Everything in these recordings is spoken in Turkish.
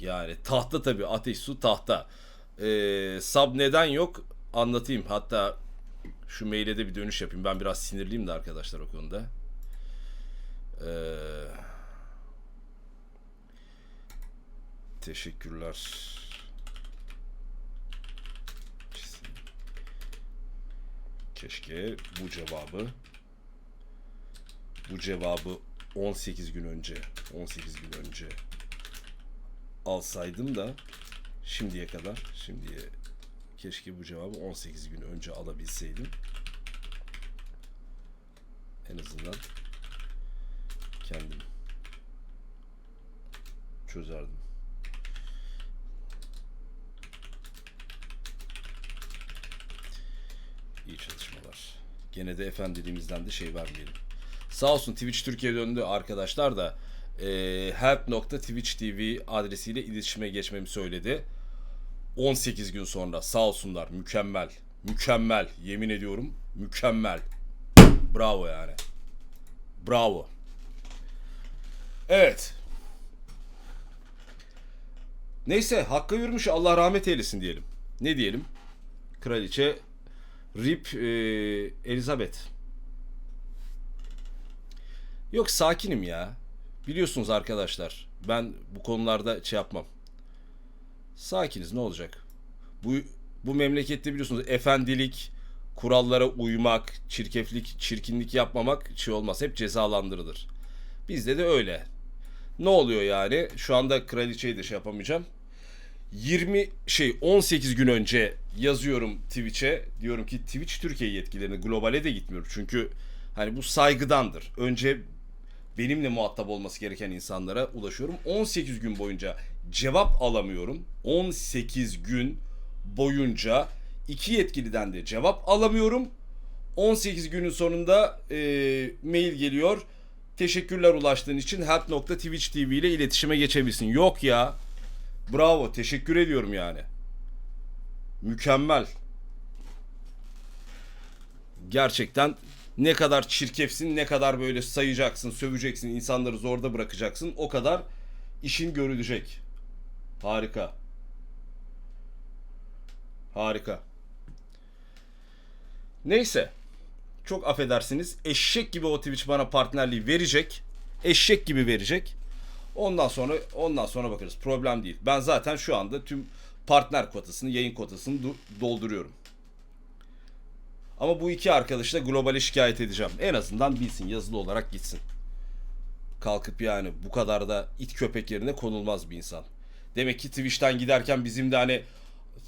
Yani tahta tabii ateş su tahta. Ee, sub neden yok anlatayım. Hatta şu maile bir dönüş yapayım. Ben biraz sinirliyim de arkadaşlar o konuda. Ee, teşekkürler. Keşke bu cevabı bu cevabı 18 gün önce 18 gün önce alsaydım da şimdiye kadar şimdiye keşke bu cevabı 18 gün önce alabilseydim. En azından kendim çözerdim. İyi çalışmalar. Gene de efendiliğimizden de şey vermeyelim. Sağ olsun Twitch Türkiye döndü arkadaşlar da e, help.twitch.tv adresiyle iletişime geçmemi söyledi. 18 gün sonra sağ olsunlar mükemmel. Mükemmel yemin ediyorum mükemmel. Bravo yani. Bravo. Evet. Neyse Hakk'a yürümüş Allah rahmet eylesin diyelim. Ne diyelim? Kraliçe Rip e, Elizabeth. Yok sakinim ya. Biliyorsunuz arkadaşlar. Ben bu konularda şey yapmam. Sakiniz ne olacak? Bu bu memlekette biliyorsunuz efendilik, kurallara uymak, çirkeflik, çirkinlik yapmamak şey olmaz. Hep cezalandırılır. Bizde de öyle. Ne oluyor yani? Şu anda kraliçeyi de şey yapamayacağım. 20 şey 18 gün önce yazıyorum Twitch'e. Diyorum ki Twitch Türkiye yetkililerine globale de gitmiyorum. Çünkü hani bu saygıdandır. Önce benimle muhatap olması gereken insanlara ulaşıyorum. 18 gün boyunca cevap alamıyorum. 18 gün boyunca iki yetkiliden de cevap alamıyorum. 18 günün sonunda e, mail geliyor. Teşekkürler ulaştığın için help.twitch ile iletişime geçebilsin. Yok ya. Bravo. Teşekkür ediyorum yani. Mükemmel. Gerçekten ne kadar çirkefsin, ne kadar böyle sayacaksın, söveceksin, insanları zorda bırakacaksın o kadar işin görülecek. Harika. Harika. Neyse. Çok affedersiniz. Eşek gibi o Twitch bana partnerliği verecek. Eşek gibi verecek. Ondan sonra ondan sonra bakarız. Problem değil. Ben zaten şu anda tüm partner kotasını, yayın kotasını do- dolduruyorum. Ama bu iki arkadaşı da globale şikayet edeceğim. En azından bilsin yazılı olarak gitsin. Kalkıp yani bu kadar da it köpek yerine konulmaz bir insan. Demek ki Twitch'ten giderken bizim de hani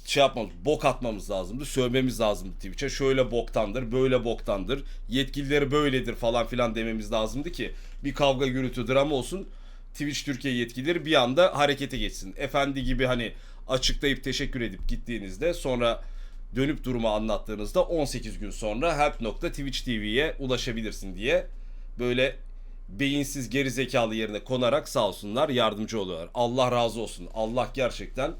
şey yapmamız, bok atmamız lazımdı. Sövmemiz lazımdı Twitch'e. Şöyle boktandır, böyle boktandır. Yetkilileri böyledir falan filan dememiz lazımdı ki bir kavga gürültü drama olsun. Twitch Türkiye yetkilileri bir anda harekete geçsin. Efendi gibi hani açıklayıp teşekkür edip gittiğinizde sonra dönüp durumu anlattığınızda 18 gün sonra help.twitch TV'ye ulaşabilirsin diye böyle beyinsiz geri zekalı yerine konarak sağ olsunlar yardımcı oluyorlar. Allah razı olsun. Allah gerçekten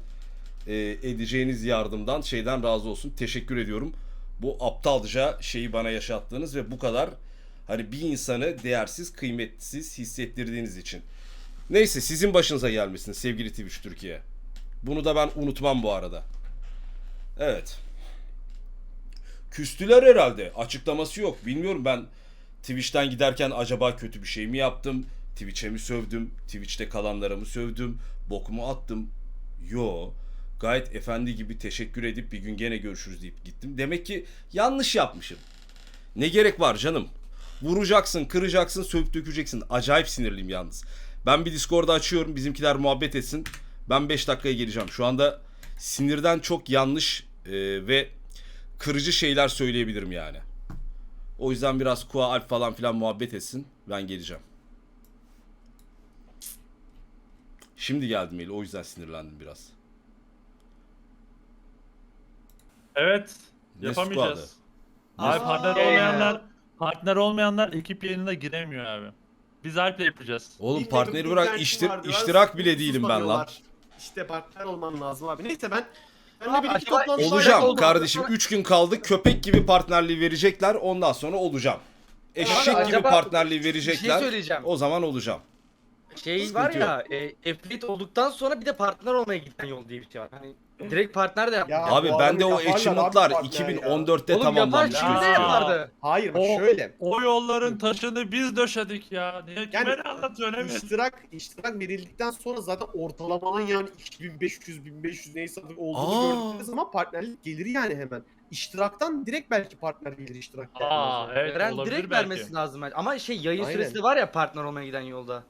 e, edeceğiniz yardımdan şeyden razı olsun. Teşekkür ediyorum. Bu aptalca şeyi bana yaşattığınız ve bu kadar hani bir insanı değersiz, kıymetsiz hissettirdiğiniz için. Neyse sizin başınıza gelmesin sevgili Twitch Türkiye. Bunu da ben unutmam bu arada. Evet. Küstüler herhalde. Açıklaması yok. Bilmiyorum ben Twitch'ten giderken acaba kötü bir şey mi yaptım? Twitch'e mi sövdüm? Twitch'te kalanlara mı sövdüm? Bok mu attım? Yo. Gayet efendi gibi teşekkür edip bir gün gene görüşürüz deyip gittim. Demek ki yanlış yapmışım. Ne gerek var canım? Vuracaksın, kıracaksın, sövüp dökeceksin. Acayip sinirliyim yalnız. Ben bir Discord'u açıyorum. Bizimkiler muhabbet etsin. Ben 5 dakikaya geleceğim. Şu anda sinirden çok yanlış e, ve kırıcı şeyler söyleyebilirim yani. O yüzden biraz Kua Alp falan filan muhabbet etsin. Ben geleceğim. Şimdi geldim Eli. O yüzden sinirlendim biraz. Evet. Ne Yapamayacağız. squad'ı? Abi Ne- partner olmayanlar partner olmayanlar ekip yayınına giremiyor abi. Biz Alp'le yapacağız. Oğlum partneri bırak internetim iştir, vardı. iştirak bile değilim ben lan. İşte partner olman lazım abi. Neyse ben birlikte acaba- toplantılar Olacağım kardeşim. 3 gün kaldı. Köpek gibi partnerliği verecekler. Ondan sonra olacağım. Eşek Abi, gibi acaba partnerliği şey verecekler. söyleyeceğim. o zaman olacağım. şey Sıkıntı var ya, e, olduktan sonra bir de partner olmaya giden yol diye bir şey var. Hani direkt partner de yap. Ya, Abi bu bende adamı o yaparlar achievement'lar abi partner ya. 2014'te Oğlum yapar tamamlanmış. şimdi de Ya. yapardı. Hayır bak O- şöyle. O yolların taşını biz döşedik ya. Niye kime Yani ne anlatıyorsun Emir? İştirak, iştirak verildikten sonra zaten ortalamanın yani 2500 1500 neyse artık olduğunu Aa. gördükleri zaman partnerlik gelir yani hemen. İştiraktan direkt belki partner gelir iştirak. Aa evet Eren olabilir direkt belki. vermesi lazım. bence. Ama şey yayın Aynen. süresi de var ya partner olmaya giden yolda.